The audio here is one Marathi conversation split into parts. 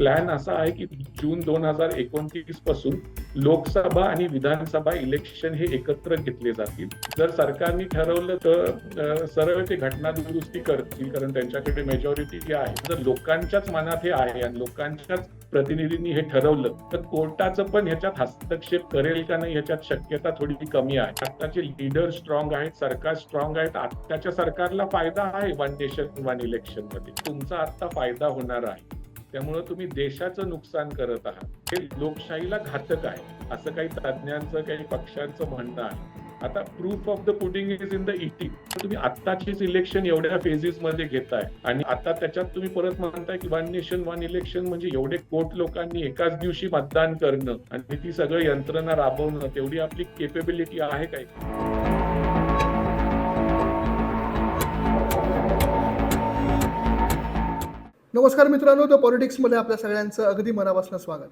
प्लॅन असा आहे की जून दोन हजार एकोणतीसपासून लोकसभा आणि विधानसभा इलेक्शन हे एकत्र घेतले जातील. जर सरकारने ठरवलं तर सरळ ते घटना दुरुस्ती करतील कारण त्यांच्याकडे मेजॉरिटी आहे. जर लोकांच्याच मनात हे आहे आणि लोकांच्याच प्रतिनिधींनी हे ठरवलं तर कोर्टाचं पण ह्याच्यात हस्तक्षेप करेल का नाही ह्याच्यात शक्यता थोडी कमी आहे. आताचे लीडर स्ट्रॉंग आहेत सरकार स्ट्रॉंग आहेत आताच्या सरकारला फायदा आहे वन नेशन वन इलेक्शनमध्ये. तुमचा आता फायदा होणार आहे. त्यामुळे तुम्ही देशाचं नुकसान करत आहात. हे लोकशाहीला घातक आहे असं काही तज्ज्ञांचं काही पक्षांचं म्हणणं आहे. आता proof of the pudding is in the eating तुम्ही आत्ताचीच इलेक्शन एवढ्या फेजेस मध्ये घेताय. आणि आता त्याच्यात तुम्ही परत म्हणताय की वन नेशन वन इलेक्शन म्हणजे एवढे कोट लोकांनी एकाच दिवशी मतदान करणं आणि ती सगळं यंत्रणा राबवणं तेवढी आपली केपेबिलिटी आहे काय नमस्कार मित्रांनो द पॉलिटिक्समध्ये आपल्या सगळ्यांचं अगदी मनापासून स्वागत.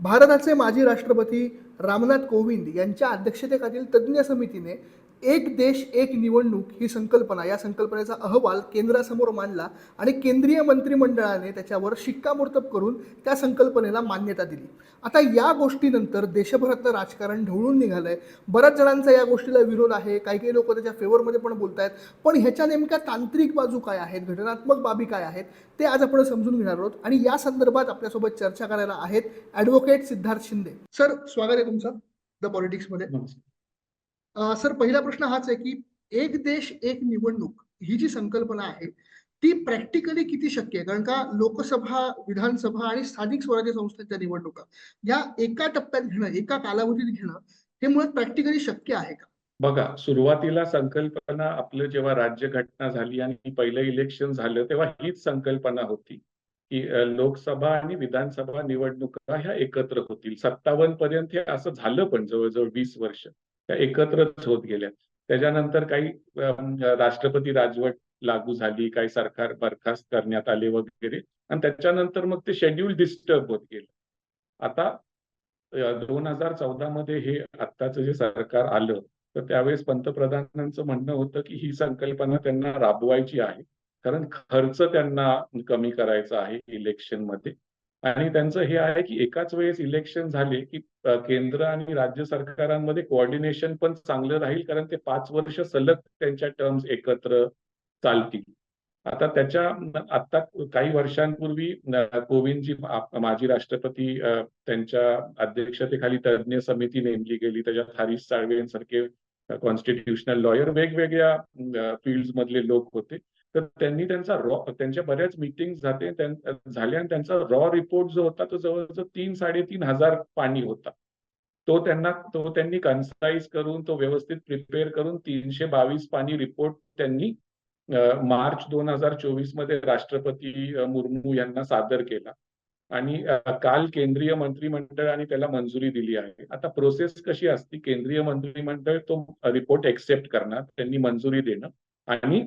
भारताचे माजी राष्ट्रपती रामनाथ कोविंद यांच्या अध्यक्षतेखालील तज्ज्ञ समितीने एक देश एक निवडणूक ही संकल्पना या संकल्पनेचा अहवाल केंद्रासमोर मांडला आणि केंद्रीय मंत्रिमंडळाने त्याच्यावर शिक्कामोर्तब करून त्या संकल्पनेला मान्यता दिली. आता या गोष्टीनंतर देशभरातलं राजकारण ढवळून निघालंय. बऱ्याच जणांचा या गोष्टीला विरोध आहे. काही काही लोक त्याच्या फेवरमध्ये पण बोलत आहेत पण ह्याच्या नेमक्या तांत्रिक बाजू काय आहेत? घटनात्मक बाबी काय आहेत? ते आज आपण समजून घेणार आहोत आणि या संदर्भात आपल्यासोबत चर्चा करायला आहेत ॲडव्होकेट सिद्धार्थ शिंदे. सर स्वागत आहे तुमचं द पॉलिटिक्समध्ये. सर पहिला प्रश्न हाच आहे की एक देश एक निवडणूक ही जी संकल्पना आहे ती प्रॅक्टिकली किती शक्य आहे? कारण का लोकसभा विधानसभा आणि स्थानिक स्वराज्य संस्थेच्या निवडणुका या एका टप्प्यात घेणं एका कालावधीत घेणं हे मुळात प्रॅक्टिकली शक्य आहे का? बघा सुरुवातीला संकल्पना आपलं जेव्हा राज्यघटना झाली आणि पहिलं इलेक्शन झालं तेव्हा हीच संकल्पना होती की लोकसभा आणि विधानसभा निवडणुका ह्या एकत्र होतील. सत्तावन्न पर्यंत हे असं झालं पण जवळजवळ वीस वर्ष. त्या एकत्रच होत गेल्या. त्याच्यानंतर काही राष्ट्रपती राजवट लागू झाली काही सरकार बरखास्त करण्यात आले वगैरे. आणि त्याच्यानंतर मग ते शेड्यूल डिस्टर्ब होत गेलं. आता दोन हजार चौदा मध्ये हे आत्ताचं जे सरकार आलं तर त्यावेळेस पंतप्रधानांचं म्हणणं होतं की ही संकल्पना त्यांना राबवायची आहे. कारण खर्च त्यांना कमी करायचा आहे इलेक्शनमध्ये आणि त्यांचं हे आहे की एकाच वेळेस इलेक्शन झाले की केंद्र आणि राज्य सरकारांमध्ये कोऑर्डिनेशन पण चांगलं राहील कारण ते पाच वर्ष सलग त्यांच्या टर्म्स एकत्र चालतील. आता त्याच्या आता काही वर्षांपूर्वी कोविंदजी माजी राष्ट्रपती त्यांच्या अध्यक्षतेखाली तज्ज्ञ समिती नेमली गेली. त्याच्यात हरीश साळवे यांसारखे कॉन्स्टिट्युशनल लॉयर वेगवेगळ्या फील्ड मधले लोक होते. तर त्यांनी त्यांचा रॉ त्यांच्या बऱ्याच मिटिंग जाते झाल्या आणि त्यांचा रॉ रिपोर्ट जो होता तो जवळजवळ तीन साडेतीन हजार पाणी होता. तो त्यांना तो त्यांनी कन्साइज करून तो व्यवस्थित प्रिपेअर करून तीनशे बावीस पाणी रिपोर्ट त्यांनी मार्च दोन हजार चोवीसमध्ये राष्ट्रपती मुर्मू यांना सादर केला. आणि काल केंद्रीय मंत्रिमंडळाने त्याला मंजुरी दिली आहे. आता प्रोसेस कशी असते? केंद्रीय मंत्रिमंडळ तो रिपोर्ट एक्सेप्ट करणार त्यांनी मंजुरी देणं. आणि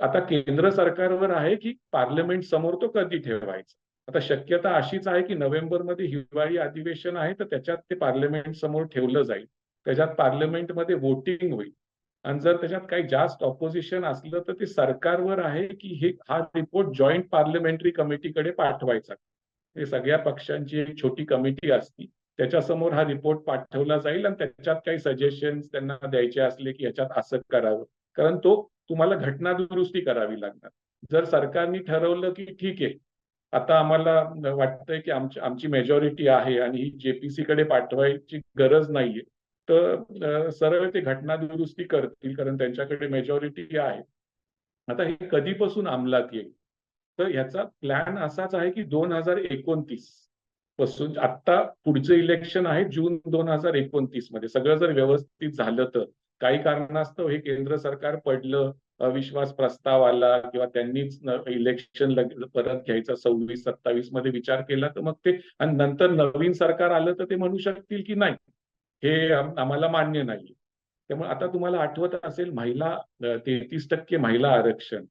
आता केंद्र सरकारवर आहे की पार्लमेंट समोर तो कधी ठेवायचा? आता शक्यता अशीच आहे की नोव्हेंबरमध्ये हिवाळी अधिवेशन आहे तर त्याच्यात ते पार्लमेंट समोर ठेवलं जाईल. त्याच्यात पार्लमेंटमध्ये वोटिंग होईल. आणि जर त्याच्यात काही जास्त ऑपोजिशन असलं तर ते सरकारवर आहे की हे हा रिपोर्ट जॉईंट पार्लमेंटरी कमिटीकडे पाठवायचा. हे सगळ्या पक्षांची एक छोटी कमिटी असती. त्याच्यासमोर हा रिपोर्ट पाठवला जाईल आणि त्याच्यात काही सजेशन त्यांना द्यायचे असले की याच्यात असं करावं. कारण तो तुम्हाला घटना दुरुस्ती करावी लागणार. जर सरकारने ठरवलं की ठीक आहे आता आम्हाला वाटतंय की आमची आमची मेजॉरिटी आहे आणि ही जेपीसी कडे पाठवायची गरज नाहीये तर सरळ ते घटना दुरुस्ती करतील कारण त्यांच्याकडे मेजॉरिटी आहे. आता हे कधीपासून अंमलात येईल? तर ह्याचा प्लॅन असाच आहे की दोन हजार एकोणतीसपासून आता पुढचं इलेक्शन आहे जून दोन हजार एकोणतीसमध्ये. सगळं जर व्यवस्थित झालं तर. काही कारणास्तव हे केंद्र सरकार पडलं अविश्वास प्रस्ताव आला किंवा त्यांनीच इलेक्शन परत घ्यायचा सव्वीस सत्तावीसमध्ये विचार केला तर मग ते आणि नंतर नवीन सरकार आलं तर ते म्हणू शकतील की नाही? हे आम्हाला मान्य नाही त्यामुळे आता तुम्हाला आठवत असेल महिला तेहतीस टक्के महिला आरक्षण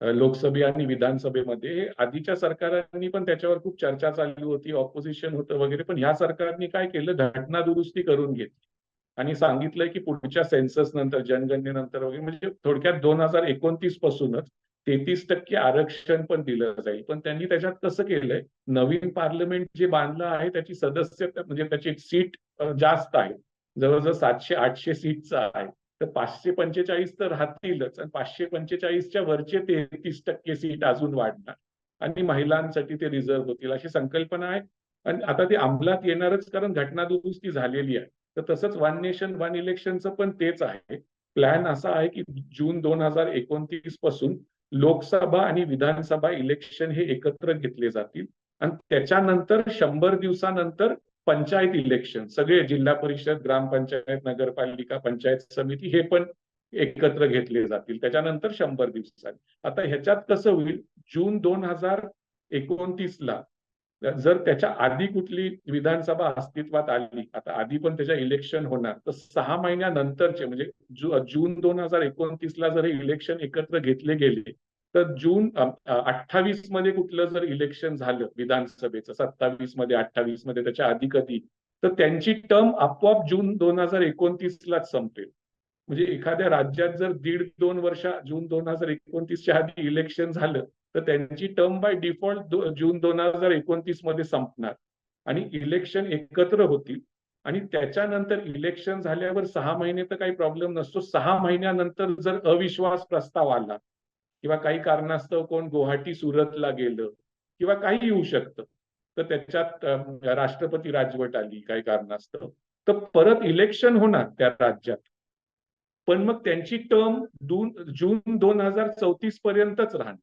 लोकसभा लोकसभे आणि विधानसभेमध्ये आधीच्या सरकारांनी पण त्याच्यावर खूप चर्चा चालली होती ऑपोजिशन होतं वगैरे पण ह्या सरकारने काय केलं? घटना दुरुस्ती करून घेतली. आणि सांगितलंय की पुढच्या सेन्सस नंतर जनगणनेनंतर वगैरे म्हणजे थोडक्यात दोन हजार एकोणतीस पासूनच तेहतीस टक्के आरक्षण पण दिलं जाईल. पण त्यांनी त्याच्यात कसं केलंय? नवीन पार्लमेंट जे बांधलं आहे त्याची सदस्य म्हणजे त्याची सीट जास्त आहे. जवळजवळ सातशे आठशे सीटचा आहे. तर पाचशे पंचेचाळीस तर राहतीलच आणि पाचशे पंचेचाळीसच्या वरचे तेहतीस टक्के सीट अजून वाढणार. आणि महिलांसाठी ते रिझर्व्ह होतील अशी संकल्पना आहे. आणि आता ते अंमलात येणारच कारण घटना दुरुस्ती झालेली आहे. तर तसंच वन नेशन वन इलेक्शनचं पण तेच आहे. प्लॅन असा आहे की जून दोन हजार एकोणतीसपासून लोकसभा आणि विधानसभा इलेक्शन हे एकत्र घेतले जातील. आणि त्याच्यानंतर शंभर दिवसानंतर पंचायत इलेक्शन सगळे जिल्हा परिषद ग्रामपंचायत नगरपालिका पंचायत समिती हे पण एकत्र घेतले जातील. त्याच्यानंतर शंभर दिवसांनी. आता ह्याच्यात कसं होईल? जून दोन हजार एकोणतीस ला जर त्याच्या आधी कुठली विधानसभा अस्तित्वात आली आता आधी पण त्याच्या इलेक्शन होणार तर सहा महिन्यानंतरचे म्हणजे जून दोन हजार एकोणतीस ला जर हे इलेक्शन एकत्र घेतले गेले तर जून अठ्ठावीसमध्ये कुठलं जर इलेक्शन झालं विधानसभेचं सत्तावीसमध्ये अठ्ठावीसमध्ये त्याच्या आधी कधी तर त्यांची टर्म आपोआप जून दोन हजार एकोणतीस लाच संपेल. म्हणजे एखाद्या राज्यात जर दीड दोन वर्ष जून दोन हजार एकोणतीसच्या आधी इलेक्शन झालं तर त्यांची टर्म बाय डिफॉल्ट जून दोन हजार एकोणतीसमध्ये संपणार. आणि इलेक्शन एकत्र होतील. आणि त्याच्यानंतर इलेक्शन झाल्यावर सहा महिने तर काही प्रॉब्लेम नसतो. सहा महिन्यानंतर जर अविश्वास प्रस्ताव आला किंवा काही कारणास्तव कोण गुवाहाटी सुरतला गेलं किंवा काही येऊ शकतं तर त्याच्यात राष्ट्रपती राजवट आली काही कारणास्तव. तर परत इलेक्शन होणार त्या राज्यात. पण मग त्यांची टर्म जून दोन हजार चौतीस पर्यंतच राहणार.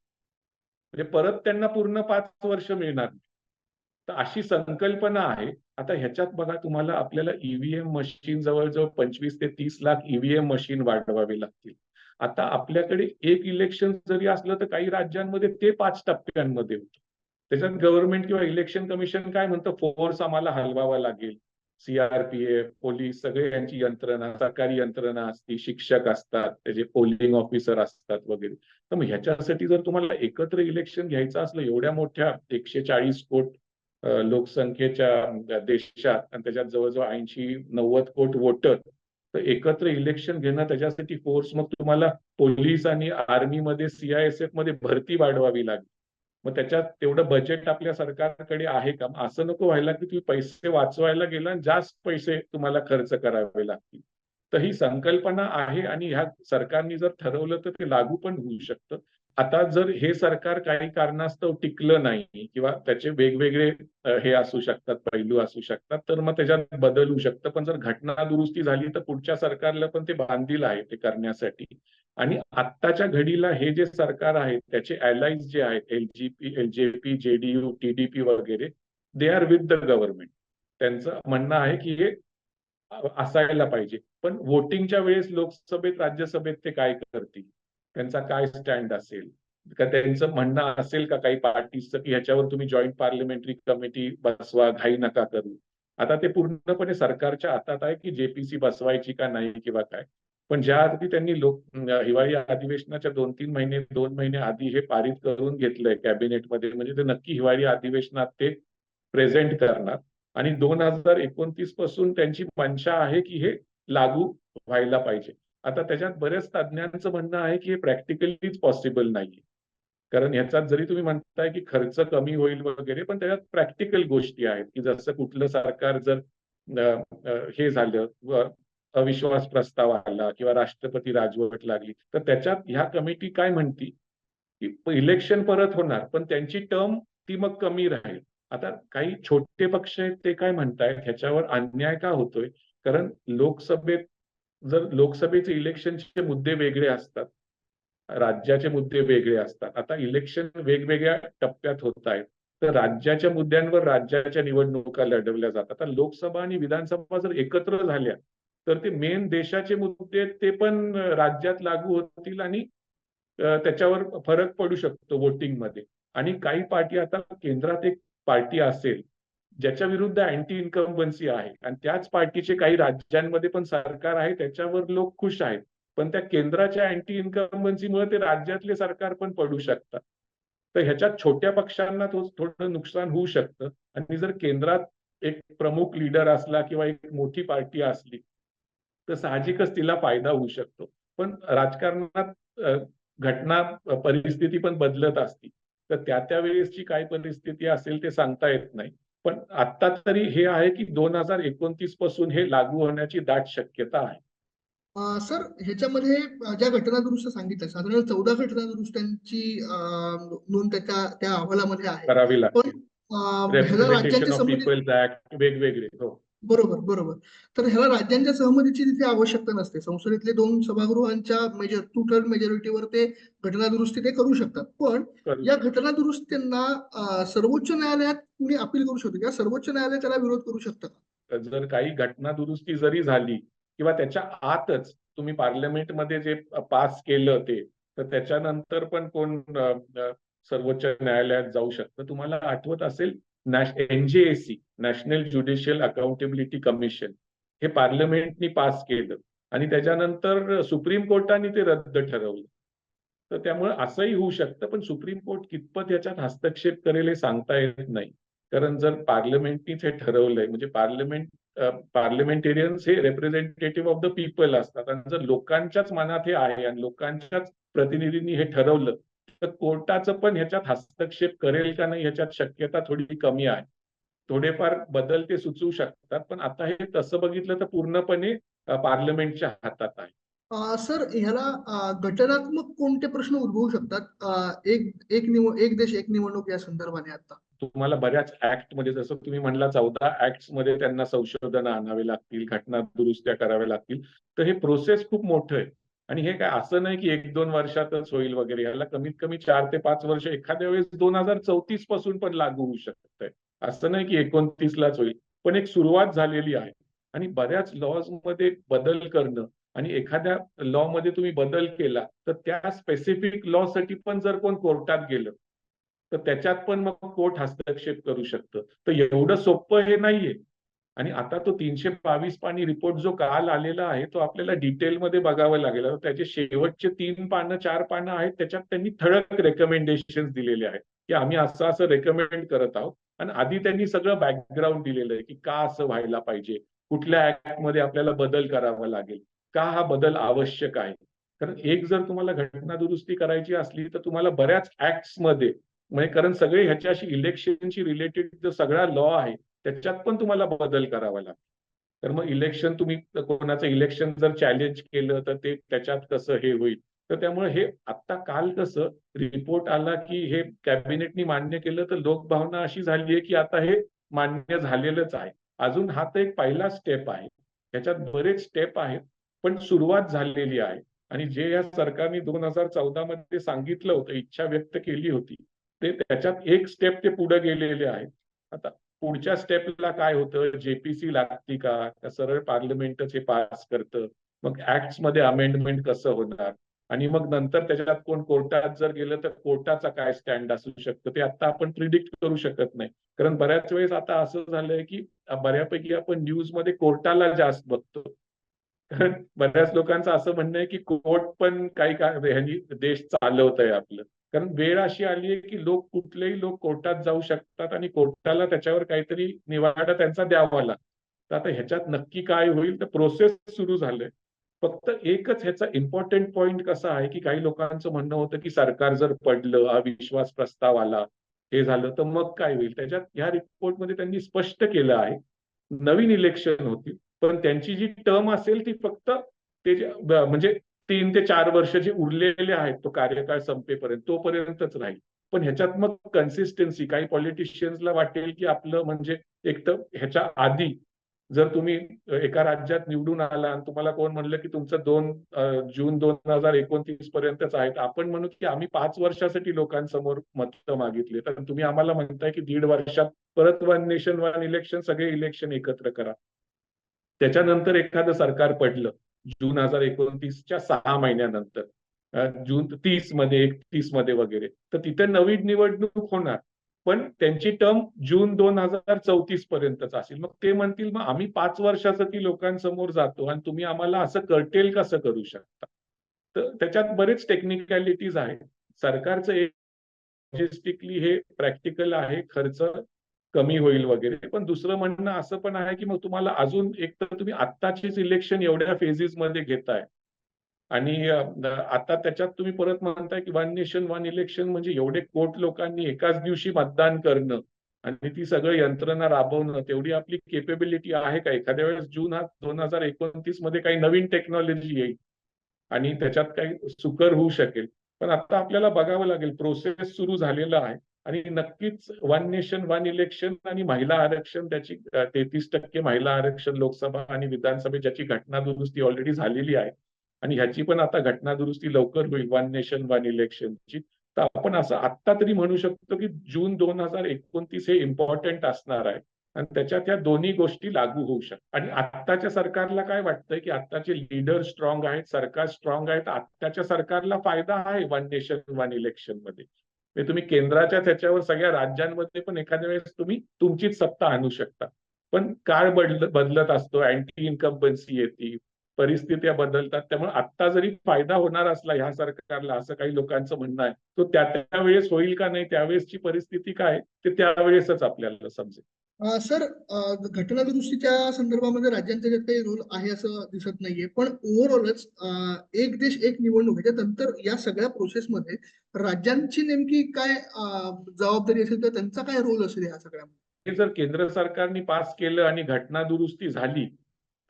म्हणजे परत त्यांना पूर्ण पाच वर्ष मिळणार तर अशी संकल्पना आहे. आता ह्याच्यात बघा तुम्हाला आपल्याला ईव्हीएम मशीन जवळजवळ पंचवीस ते तीस लाख ईव्हीएम मशीन वाढवावे लागतील. आता आपल्याकडे एक इलेक्शन जरी असलं तर काही राज्यांमध्ये ते पाच टप्प्यांमध्ये होतं. त्याच्यात गव्हर्नमेंट किंवा इलेक्शन कमिशन काय म्हणतं? फोर्स आम्हाला हलवावा लागेल. सीआरपीएफ पोलीस सगळे यांची यंत्रणा सरकारी यंत्रणा असती शिक्षक असतात त्याचे पोलिंग ऑफिसर असतात वगैरे. तर मग ह्याच्यासाठी जर तुम्हाला एकत्र इलेक्शन घ्यायचं असलं एवढ्या मोठ्या एकशे चाळीस कोट लोकसंख्येच्या देशात आणि त्याच्यात जवळजवळ ऐंशी नव्वद कोट वोटर तर एकत्र इलेक्शन घेणं त्याच्यासाठी फोर्स मग तुम्हाला पोलीस आणि आर्मीमध्ये सीआयएसएफमध्ये भरती वाढवावी लागेल. मग त्याच्यात तेवढं बजेट आपल्या सरकारकडे आहे का? असं नको व्हायला की तुम्ही पैसे वाचवायला गेला आणि जास्त पैसे तुम्हाला खर्च करावे लागतील. तर ही संकल्पना आहे आणि ह्या सरकारने जर ठरवलं तर ते लागू पण होऊ शकतं. आता जर हे सरकार काही कारणास्तव टिकलं नाही किंवा त्याचे वेगवेगळे हे असू शकतात पैलू असू शकतात तर मग त्याच्यात बदलू शकतं. पण जर घटना दुरुस्ती झाली तर पुढच्या सरकारला पण ते बांधील आहे ते करण्यासाठी. आणि आत्ताच्या घडीला हे जे सरकार आहे त्याचे अलाइज जे आहेत एलजीपी एलजेपी जेडीयू टीडीपी वगैरे they are with the government त्यांचं म्हणणं आहे की हे असायला पाहिजे. पण वोटिंगच्या वेळेस लोकसभेत राज्यसभेत ते काय करतील? त्यांचा काय स्टँड असेल? का त्यांचं म्हणणं असेल का काही पार्टीचं की ह्याच्यावर तुम्ही जॉईंट पार्लमेंटरी कमिटी बसवा घाई नका करू? आता ते पूर्णपणे सरकारच्या हातात आहे की जेपीसी बसवायची का नाही किंवा काय? पण ज्या आधी त्यांनी लोक हिवाळी अधिवेशनाच्या दोन तीन महिने दोन महिने आधी हे पारित करून घेतलंय कॅबिनेटमध्ये म्हणजे ते नक्की हिवाळी अधिवेशनात ते प्रेझेंट करणार. आणि दोन हजार एकोणतीसपासून त्यांची मंशा आहे की हे लागू व्हायला पाहिजे. आता त्याच्यात बऱ्याच तज्ज्ञांचं म्हणणं आहे की हे प्रॅक्टिकलीच पॉसिबल नाहीये. कारण ह्याच्यात जरी तुम्ही म्हणताय की खर्च कमी होईल वगैरे पण त्याच्यात प्रॅक्टिकल गोष्टी आहेत की जसं कुठलं सरकार जर हे झालं अविश्वास प्रस्ताव आला किंवा राष्ट्रपती राजवट लागली तर त्याच्यात ह्या कमिटी काय म्हणती? की इलेक्शन परत होणार पण त्यांची टर्म ती मग कमी राहील. आता काही छोटे पक्ष आहेत ते काय म्हणतायत? ह्याच्यावर अन्याय का होतोय? कारण लोकसभेत जर लोकसभेचे इलेक्शनचे मुद्दे वेगळे असतात राज्याचे मुद्दे वेगळे असतात आता इलेक्शन वेगवेगळ्या टप्प्यात होत आहेत तर राज्याच्या मुद्द्यांवर राज्याच्या निवडणुका लढवल्या जातात. आता लोकसभा आणि विधानसभा जर एकत्र झाल्या तर ते मेन देशाचे मुद्दे ते पण राज्यात लागू होतील आणि त्याच्यावर फरक पडू शकतो वोटिंगमध्ये आणि काही पार्टी आता केंद्रात एक पार्टी असेल ज्याच्या विरुद्ध अँटी इन्कम्बन्सी आहे. आणि त्याच पार्टीचे काही राज्यांमध्ये पण सरकार आहे त्याच्यावर लोक खुश आहेत. पण त्या केंद्राच्या अँटी इन्कम्बन्सीमुळे ते राज्यातले सरकार पण पडू शकतात. तर ह्याच्यात छोट्या पक्षांना थोडं नुकसान होऊ शकतं. आणि जर केंद्रात एक प्रमुख लीडर असला किंवा एक मोठी पार्टी असली तर साहजिकच तिला फायदा होऊ शकतो. पण राजकारणात घटना परिस्थिती पण बदलत असती. तर त्या त्या वेळेसची काय परिस्थिती असेल ते सांगता येत नाही. पण आता तरी हे आहे की दोन हजार एकोणतीसपासून हे लागू होण्याची दाट शक्यता आहे. सर ह्याच्यामध्ये ज्या घटना दुरुस्त सांगितल्या साधारण चौदा घटना दुरुस्त्यांची नोंद त्याच्या त्या अहवालामध्ये आहे. करावी लागते. वेगवेगळे हो. बरोबर बरोबर. तर ह्याला राज्यांच्या सहमतीची तिथे आवश्यकता नसते. संसदेतले दोन सभागृहांच्या मेजर टू थर्ड मेजॉरिटीवर ते घटना दुरुस्ती ते करू शकतात. पण या घटना दुरुस्त्यांना अ, सर्वोच्च न्यायालयात कुणी अपील करू शकतो किंवा सर्वोच्च न्यायालय त्याला विरोध करू शकतं का? जर काही घटना दुरुस्ती जरी झाली किंवा त्याच्या आतच तुम्ही पार्लमेंटमध्ये जे पास केलं ते तर त्याच्यानंतर पण कोण सर्वोच्च न्यायालयात जाऊ शकतं? तुम्हाला आठवत असेल NJAC national judicial accountability commission हे पार्लमेंटनी पास केलं. आणि त्याच्यानंतर सुप्रीम कोर्टाने ते रद्द ठरवलं. तर त्यामुळे असंही होऊ शकतं पण सुप्रीम कोर्ट कितपत याच्यात हस्तक्षेप करेल हे सांगता येत नाही. कारण जर पार्लमेंटनीच हे ठरवलंय म्हणजे पार्लमेंट पार्लमेंटेरियन्स हे रिप्रेझेंटेटिव्ह ऑफ द पीपल असतात. आणि जर लोकांच्याच मनात हे आहे आणि लोकांच्याच प्रतिनिधींनी हे ठरवलं तर कोर्टाचं पण ह्याच्यात हस्तक्षेप करेल का नाही ह्याच्यात शक्यता थोडी कमी आहे. थोडेफार बदल ते सुचवू शकतात पण आता हे तसं बघितलं तर पूर्णपणे पार्लमेंटच्या हातात आहे. सर ह्याला घटनात्मक कोणते प्रश्न उद्भवू शकतात? एक एक निव एक देश एक निवडणूक या संदर्भाने आता. तुम्हाला बऱ्याच ऍक्टमध्ये जसं तुम्ही म्हणला चौदा ऍक्टमध्ये त्यांना संशोधन आणावे लागतील घटना दुरुस्त्या कराव्या लागतील. तर हे प्रोसेस खूप मोठं आहे. आणि हे काय असं नाही की एक दोन वर्षातच होईल वगैरे. याला कमीत कमी चार ते पाच वर्ष एखाद्या वेळेस दोन हजार चौतीसपासून पण लागू होऊ शकत असं नाही की एकोणतीस लाच होईल पण एक सुरुवात झालेली आहे. आणि बऱ्याच लॉजमध्ये बदल करणं आणि एखाद्या लॉ मध्ये तुम्ही बदल केला तर त्या स्पेसिफिक लॉ साठी पण जर कोण कोर्टात गेलं तर त्याच्यात पण मग कोर्ट हस्तक्षेप करू शकतं. तर एवढं सोपं हे नाहीये. आणि आता तो तीनशे बावीस पाणी रिपोर्ट जो काल आलेला आहे तो आपल्याला डिटेलमध्ये बघावा लागेल. त्याचे शेवटचे तीन पानं चार पानं आहेत त्याच्यात त्यांनी ठळक रेकमेंडेशन दिलेले आहेत की आम्ही असं असं रेकमेंड करत आहोत. आणि आधी त्यांनी सगळं बॅकग्राऊंड दिलेलं आहे की का असं व्हायला पाहिजे कुठल्या ऍक्टमध्ये आपल्याला बदल करावा लागेल का हा बदल आवश्यक आहे. कारण एक जर तुम्हाला घटना दुरुस्ती करायची असली तर तुम्हाला बऱ्याच ऍक्ट्समध्ये म्हणजे कारण सगळे ह्याच्याशी इलेक्शनशी रिलेटेड जो सगळा लॉ आहे त्याच्यात पण तुम्हाला बदल करावा लागतो तर मग इलेक्शन तुम्ही कोणाचं इलेक्शन जर चॅलेंज केलं तर ते त्याच्यात कसं हे होईल? तर त्यामुळे हे आता काल कसं रिपोर्ट आला की हे कॅबिनेटनी मान्य केलं तर लोकभावना अशी झाली आहे की आता हे मान्य झालेलंच आहे. अजून हा तर एक पहिला स्टेप आहे. ह्याच्यात बरेच स्टेप आहेत पण सुरुवात झालेली आहे. आणि जे या सरकारने दोन हजार चौदा मध्ये सांगितलं होतं इच्छा व्यक्त केली होती ते त्याच्यात एक स्टेप ते पुढे गेलेले आहेत. आता पुढच्या स्टेपला काय होतं? जेपीसी लागती का? का सरळ पार्लमेंटच हे पास करतं? मग ऍक्टमध्ये अमेंडमेंट कसं होणार? आणि मग नंतर त्याच्यात कोण कोर्टात जर गेलं तर कोर्टाचा काय स्टँड असू शकतं? ते आता आपण प्रिडिक्ट करू शकत नाही. कारण बऱ्याच वेळेस आता असं झालंय की बऱ्यापैकी आपण न्यूजमध्ये कोर्टाला जास्त बघतो. कारण बऱ्याच लोकांचं असं म्हणणं आहे की कोर्ट पण काही का ह्यांनी देश चालवत आहे आपलं. कारण वेळ अशी आली आहे की लोक कुठलेही लोक कोर्टात जाऊ शकतात आणि कोर्टाला त्याच्यावर काहीतरी निवाडा त्यांचा द्यावा लागतो तर आता ह्याच्यात नक्की काय होईल? तर प्रोसेस सुरू झालंय. फक्त एकच ह्याचा इम्पॉर्टंट पॉइंट कसा आहे की काही लोकांचं म्हणणं होतं की सरकार जर पडलं अविश्वास प्रस्ताव आला हे झालं तर मग काय होईल? त्याच्यात ह्या रिपोर्टमध्ये त्यांनी स्पष्ट केलं आहे. नवीन इलेक्शन होतील पण त्यांची जी टर्म असेल ती फक्त ते म्हणजे तीन ते चार वर्ष जे उरलेले आहेत तो कार्यकाळ संपेपर्यंत तोपर्यंतच राहील पण ह्याच्यात मग कन्सिस्टन्सी काही पॉलिटिशियन्सला वाटेल की आपलं म्हणजे एक तर ह्याच्या आधी जर तुम्ही एका राज्यात निवडून आला आणि तुम्हाला कोण म्हणलं की तुमचं दोन जून दोन हजार एकोणतीस पर्यंतच आहेत आपण म्हणू की आम्ही पाच वर्षासाठी लोकांसमोर मतं मागितले तर तुम्ही आम्हाला म्हणताय की दीड वर्षात परत वन नेशन वन इलेक्शन सगळे इलेक्शन एकत्र करा. त्याच्यानंतर एखादं सरकार पडलं जून हजार एकोणतीसच्या सहा महिन्यानंतर. जून तीसमध्ये एकतीसमध्ये वगैरे. तर तिथे नवीन निवडणूक होणार. पण त्यांची टर्म जून दोन हजार चौतीस पर्यंतच असेल. मग ते म्हणतील मग आम्ही पाच वर्षासाठी लोकांसमोर जातो आणि तुम्ही आम्हाला असं कर्टेल कसं करू शकता? तर त्याच्यात बरेच टेक्निकॅलिटीज आहेत. सरकारचं एक लॉजिस्टिकली हे प्रॅक्टिकल आहे खर्च कमी होईल वगैरे. पण दुसरं म्हणणं असं पण आहे की मग तुम्हाला अजून एक तर तुम्ही आत्ताचीच इलेक्शन एवढ्या फेजेसमध्ये घेताय. आणि आता त्याच्यात तुम्ही परत म्हणताय की वन नेशन वन इलेक्शन म्हणजे एवढे कोट लोकांनी एकाच दिवशी मतदान करणं आणि ती सगळं यंत्रणा राबवणं तेवढी आपली केपेबिलिटी आहे का? एखाद्या वेळेस जून हा दोन हजार एकोणतीसमध्ये काही नवीन टेक्नॉलॉजी येईल आणि त्याच्यात काही सुकर होऊ शकेल. पण आता आपल्याला बघावं लागेल प्रोसेस सुरू झालेला आहे. आणि नक्कीच वन नेशन वन इलेक्शन आणि महिला आरक्षण त्याची तेहतीस टक्के महिला आरक्षण लोकसभा आणि विधानसभेत ज्याची घटना दुरुस्ती ऑलरेडी झालेली आहे. आणि ह्याची पण आता घटना दुरुस्ती लवकर होईल वन नेशन वन इलेक्शनची तर आपण असं आत्ता तरी म्हणू शकतो की जून दोन हजार एकोणतीस हे इम्पॉर्टंट असणार आहे. आणि त्याच्यात या दोन्ही गोष्टी लागू होऊ शकतात आणि आत्ताच्या सरकारला काय वाटतंय की आत्ताचे लीडर स्ट्रॉंग आहेत सरकार स्ट्रॉंग आहेत आत्ताच्या सरकारला फायदा आहे वन नेशन वन इलेक्शनमध्ये. म्हणजे तुम्ही केंद्राच्या त्याच्यावर सगळ्या राज्यांमध्ये पण एखाद्या वेळेस तुम्ही तुमचीच सत्ता आणू शकता. पण काळ बदल बदलत असतो अँटी इन्कम्बन्सी येते परिस्थित्या बदलतात. त्यामुळे आत्ता जरी फायदा होणार असला ह्या सरकारला असं काही लोकांचं म्हणणं आहे तो त्या त्यावेळेस होईल का नाही त्यावेळेसची परिस्थिती काय ते त्यावेळेसच आपल्याला समजेल. सर घटना दुरुस्तीच्या संदर्भामध्ये राज्यांचा काही रोल आहे असं दिसत नाहीये पण ओव्हरऑलच एक देश एक निवडणूक ह्याच्यानंतर या सगळ्या प्रोसेसमध्ये राज्यांची नेमकी काय जबाबदारी असेल तर त्यांचा काय रोल असेल या सगळ्यामध्ये? हे जर केंद्र सरकारने पास केलं आणि घटना दुरुस्ती झाली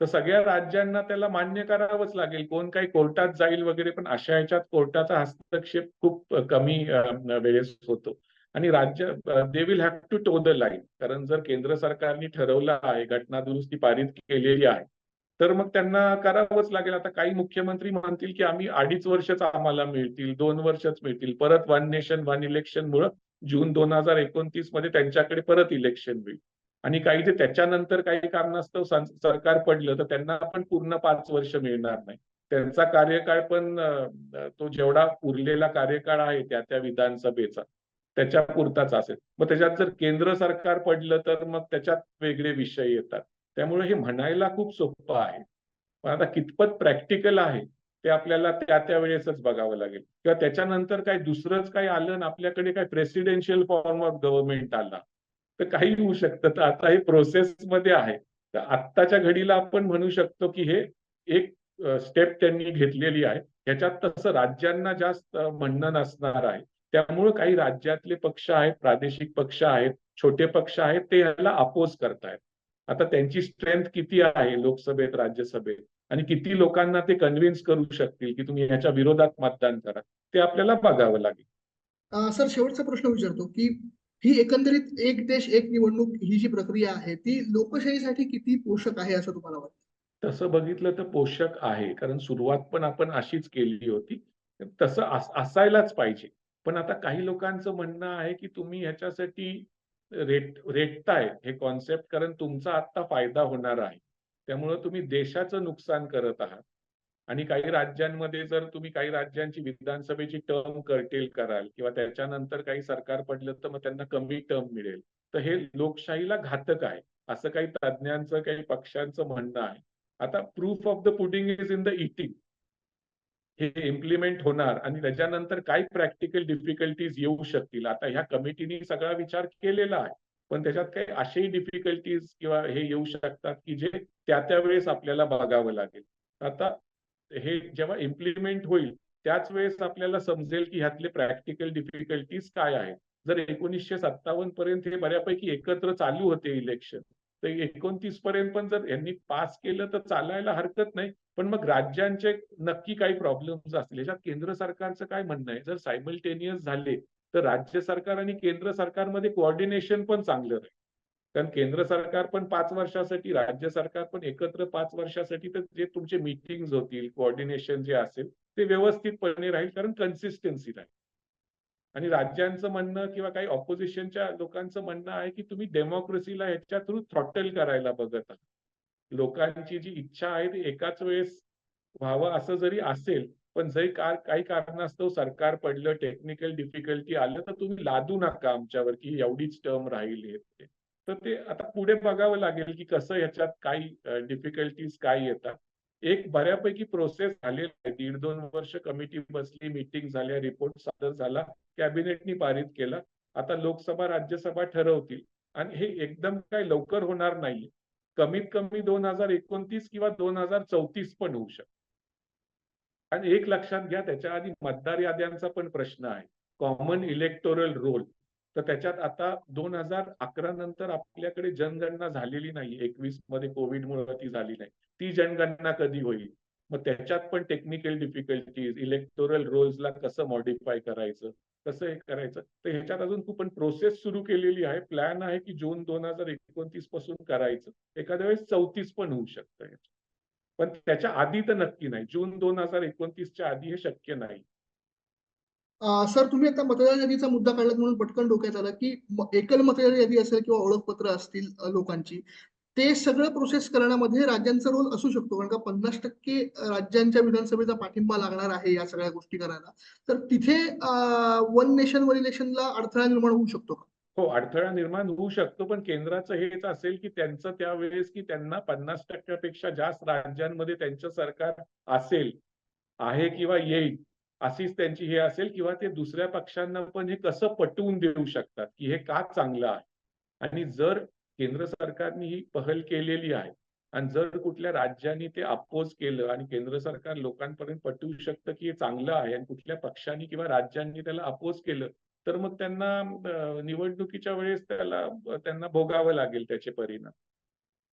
तर सगळ्या राज्यांना त्याला मान्य करावंच लागेल. कोण काही कोर्टात जाईल वगैरे पण अशा ह्याच्यात कोर्टाचा हस्तक्षेप खूप कमी वेळेस होतो. आणि राज्य they will have to tow the line कारण जर केंद्र सरकारने ठरवलं आहे घटना दुरुस्ती पारित केलेली आहे तर मग त्यांना करावंच लागेल. आता काही मुख्यमंत्री म्हणतील की आम्ही अडीच वर्षच आम्हाला मिळतील दोन वर्षच मिळतील. परत वन नेशन वन इलेक्शन मुळे जून दोन हजार एकोणतीसमध्ये त्यांच्याकडे परत इलेक्शन होईल आणि काही जे त्याच्यानंतर काही कारणास्तव सरकार पडलं तर त्यांना पण पूर्ण पाच वर्ष मिळणार नाही. त्यांचा कार्यकाळ पण तो जेवढा उरलेला कार्यकाळ आहे त्या त्या विधानसभेचा त्याच्या पुरताच असेल. मग त्याच्यात जर केंद्र सरकार पडलं तर मग त्याच्यात वेगळे विषय येतात. त्यामुळे हे म्हणायला खूप सोपं आहे. पण आता कितपत प्रॅक्टिकल आहे ते आपल्याला त्या त्या वेळेसच बघावं लागेल. किंवा त्याच्यानंतर काही दुसरंच काही आलं ना आपल्याकडे काही प्रेसिडेन्शियल फॉर्म ऑफ गव्हर्नमेंट आला तर काही होऊ शकतं. तर आता हे प्रोसेस मध्ये आहे. तर आत्ताच्या घडीला आपण म्हणू शकतो की हे एक स्टेप त्यांनी घेतलेली आहे. ह्याच्यात तसं राज्यांना जास्त म्हणणं नसणार आहे. त्यामुळे काही राज्यातले पक्ष आहेत प्रादेशिक पक्ष आहेत छोटे पक्ष आहेत ते याला अपोज करतायत. आता त्यांची स्ट्रेंथ किती आहे लोकसभेत राज्यसभेत? आणि किती लोकांना ते कन्व्हिन्स करू शकतील की तुम्ही ह्याच्या विरोधात मतदान करा? ते आपल्याला बघावं लागेल. सर शेवटचा प्रश्न विचारतो की ही एकंदरीत एक देश एक निवडणूक ही जी प्रक्रिया आहे ती लोकशाहीसाठी किती पोषक आहे असं तुम्हाला वाटतं? तसं बघितलं तर पोषक आहे कारण सुरुवात पण आपण अशीच केली होती. तसं असायलाच पाहिजे. पण आता काही लोकांचं म्हणणं आहे की तुम्ही ह्याच्यासाठी रेट रेटताय हे कॉन्सेप्ट कारण तुमचा आता फायदा होणार आहे. त्यामुळे तुम्ही देशाचं नुकसान करत आहात. आणि काही राज्यांमध्ये जर तुम्ही काही राज्यांची विधानसभेची टर्म कर्टेल कराल किंवा त्याच्यानंतर काही सरकार पडलं तर मग त्यांना कमी टर्म मिळेल. तर हे लोकशाहीला घातक आहे. असं काही तज्ज्ञांचं काही पक्षांचं म्हणणं आहे. आता proof of the pudding is in the eating हे इम्प्लिमेंट होणार आणि त्याच्यानंतर काय प्रॅक्टिकल डिफिकल्टीज येऊ शकतील. आता ह्या कमिटीने सगळा विचार केलेला आहे. पण त्याच्यात काही असेही डिफिकल्टीज किंवा हे येऊ शकतात की जे त्या त्या वेळेस आपल्याला बघावं लागेल. आता हे जेव्हा इम्प्लिमेंट होईल त्याच वेळेस आपल्याला समजेल की ह्यातले प्रॅक्टिकल डिफिकल्टीज काय आहेत. जर एकोणीसशे सत्तावन्न पर्यंत हे बऱ्यापैकी एकत्र चालू होते इलेक्शन तर एकोणतीस पर्यंत पण जर यांनी पास केलं तर चालायला हरकत नाही. पण मग राज्यांचे नक्की काही प्रॉब्लेम्स असतील. याच्यात केंद्र सरकारचं काय म्हणणं आहे? जर सायमल्टेनियस झाले तर राज्य सरकार आणि केंद्र सरकारमध्ये कोऑर्डिनेशन पण चांगलं राहील. कारण केंद्र सरकार पण पाच वर्षासाठी राज्य सरकार पण एकत्र पाच वर्षासाठी तर जे तुमचे मिटिंग होतील कोऑर्डिनेशन जे असेल ते व्यवस्थितपणे राहील कारण कन्सिस्टन्सी राहील. आणि राज्यांचं म्हणणं किंवा काही ऑपोजिशनच्या लोकांचं म्हणणं आहे की तुम्ही डेमोक्रेसीला ह्याच्या थ्रू थ्रॉटल करायला बघत आहात. लोकांची जी इच्छा आहे ती एकाच वेळेस व्हावं असं जरी असेल पण जरी कार काही कारणास्तव सरकार पडलं टेक्निकल डिफिकल्टी आलं तर तुम्ही लादू नका आमच्यावर की एवढीच टर्म राहील हे तर ते आता पुढे बघावं लागेल की कसं ह्याच्यात काही डिफिकल्टीज काय येतात. एक बऱ्यापैकी प्रोसेस झालेली आहे. दीड दोन वर्ष कमिटी बसली मीटिंग झाल्या रिपोर्ट सादर झाला कॅबिनेटनी पारित केला. आता लोकसभा राज्यसभा ठरवतील. आणि हे एकदम काय लवकर होणार नाही कमीत कमी दोन हजार एकोणतीस किंवा दोन हजार चौतीस पण होऊ शकत. आणि एक लक्षात घ्या त्याच्या आधी मतदार याद्यांचा पण प्रश्न आहे. कॉमन इलेक्टोरल रोल तर त्याच्यात आता दोन हजार अकरा नंतर आपल्याकडे जनगणना झालेली नाही. एकवीसमध्ये कोविडमुळे ती झाली नाही. ती जनगणना कधी होईल? मग त्याच्यात पण टेक्निकल डिफिकल्टीज इलेक्टोरल रोल्सला कसं मॉडिफाय करायचं? कसं हे करायचं? तर ह्याच्यात अजून खूप पण प्रोसेस सुरू केलेली आहे. प्लॅन आहे की जून दोन हजार एकोणतीसपासून करायचं. एखाद्या वेळेस चौतीस पण होऊ शकतं पण त्याच्या आधी तर नक्की नाही. जून दोन हजार एकोणतीसच्या आधी हे शक्य नाही. सर तुम्ही आता मतदार यादीचा मुद्दा काढलात म्हणून पटकन डोक्यात आला की एकल मतदार यादी असेल किंवा ओळखपत्र असतील लोकांची ते सगळं प्रोसेस करण्यामध्ये राज्यांचा रोल असू शकतो. कारण का पन्नास टक्के राज्यांच्या विधानसभेचा पाठिंबा लागणार आहे या सगळ्या गोष्टी करायला. तर तिथे वन नेशन वन इलेक्शनला अडथळा निर्माण होऊ शकतो का? हो अडथळा निर्माण होऊ शकतो पण केंद्राचं हेच असेल की त्यांचं त्यावेळेस की त्यांना पन्नास टक्क्यापेक्षा जास्त राज्यांमध्ये त्यांचं सरकार असेल आहे किंवा येईल. अशीच त्यांची हे असेल किंवा ते दुसऱ्या पक्षांना पण हे कसं पटवून देऊ शकतात की हे का चांगलं आहे? आणि जर केंद्र सरकारने ही पहल केलेली आहे आणि जर कुठल्या राज्यांनी ते अपोज केलं आणि केंद्र सरकार लोकांपर्यंत पटवू शकतं की हे चांगलं आहे आणि कुठल्या पक्षांनी किंवा राज्यांनी त्याला अपोज केलं तर मग त्यांना निवडणुकीच्या वेळेस त्याला त्यांना भोगावं लागेल त्याचे परिणाम.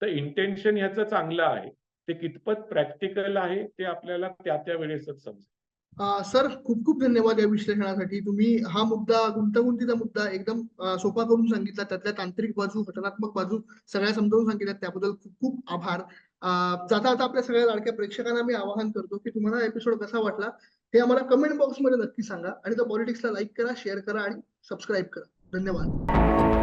तर इंटेन्शन ह्याचं चांगलं आहे. ते कितपत प्रॅक्टिकल आहे ते आपल्याला त्या त्या वेळेसच समजेल. सर खूप खूप धन्यवाद या विश्लेषणासाठी. तुम्ही हा मुद्दा गुंतागुंतीचा मुद्दा एकदम सोपा करून सांगितला. त्यातल्या तांत्रिक बाजू घटनात्मक बाजू सगळ्या समजावून सांगितल्या त्याबद्दल खूप खूप आभार. जाता आता आपल्या सगळ्या लाडक्या प्रेक्षकांना मी आवाहन करतो की तुम्हाला एपिसोड कसा वाटला हे आम्हाला कमेंट बॉक्समध्ये नक्की सांगा आणि द पॉलिटिक्सला लाईक करा शेअर करा आणि सबस्क्राईब करा. धन्यवाद.